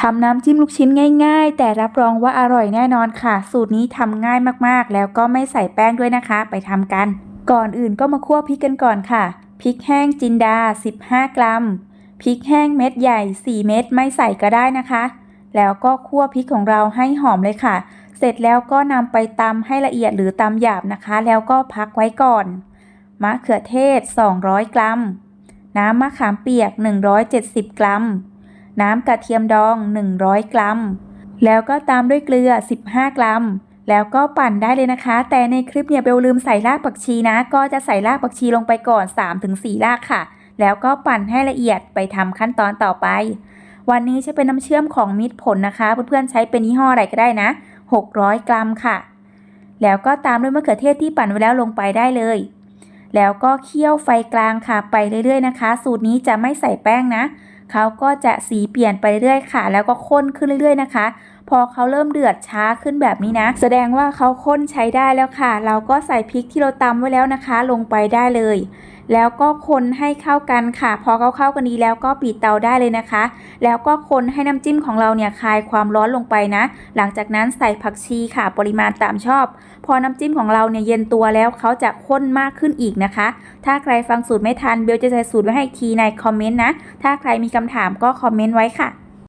ทำน้ำจิ้มลูกชิ้นง่ายๆ แต่รับรองว่าอร่อยแน่นอนค่ะ สูตรนี้ทำง่ายมากๆ แล้วก็ไม่ใส่แป้งด้วยนะคะ ไปทำกัน ก่อนอื่นก็มาคั่วพริกกันก่อนค่ะ พริกแห้งจินดา 15 กรัม พริกแห้งเม็ดใหญ่ 4 เม็ดไม่ใส่ก็ได้นะคะ แล้วก็คั่วพริกของเราให้หอมเลยค่ะ เสร็จแล้วก็นำไปตำให้ละเอียดหรือตำหยาบนะคะ แล้วก็พักไว้ก่อน มะเขือเทศ 200 กรัม น้ำมะขามเปียก 170 กรัม น้ำกระเทียมดอง 100 กรัม แล้วก็ตามด้วยเกลือ 15 กรัม แล้วก็ปั่นได้เลยนะคะ แต่ในคลิปเนี่ยเบลลืมใส่รากผักชีนะ ก็จะใส่รากผักชีลงไปก่อน 3-4 รากค่ะ แล้วก็ปั่นให้ละเอียดไปทำขั้นตอนต่อไป วันนี้ใช้เป็นน้ำเชื่อมของมิตรผลนะคะ เพื่อนๆใช้เป็นยี่ห้ออะไรก็ได้นะ 600 กรัมค่ะ แล้วก็ตามด้วยมะเขือเทศที่ปั่นไว้แล้วลงไปได้เลยแล้วก็เคี่ยวไฟกลางค่ะไปเรื่อยๆนะคะ สูตรนี้จะไม่ใส่แป้งนะ เขาก็จะสีเปลี่ยนไปเรื่อยๆค่ะ แล้วก็ข้นขึ้นเรื่อยๆนะคะ พอเขาเริ่มเดือดช้าขึ้นแบบนี้นะ แสดงว่าเขาข้นใช้ได้แล้วค่ะ เราก็ใส่พริกที่เราตำไว้แล้วนะคะ ลงไปได้เลย แล้วก็คนให้เข้ากันค่ะ พอเขาเข้ากันดีแล้วก็ปิดเตาได้เลยนะคะ แล้วก็คนให้น้ำจิ้มของเราเนี่ยคลายความร้อนลงไปนะ หลังจากนั้นใส่ผักชีค่ะ ปริมาณตามชอบ พอน้ำจิ้มของเราเนี่ยเย็นตัวแล้วเขาจะข้นมากขึ้นอีกนะคะ ถ้าใครฟังสูตรไม่ทันเบลจะใส่สูตรไว้ให้ทีในคอมเมนต์นะ ถ้าใครมีคำถามก็คอมเมนต์ไว้ค่ะ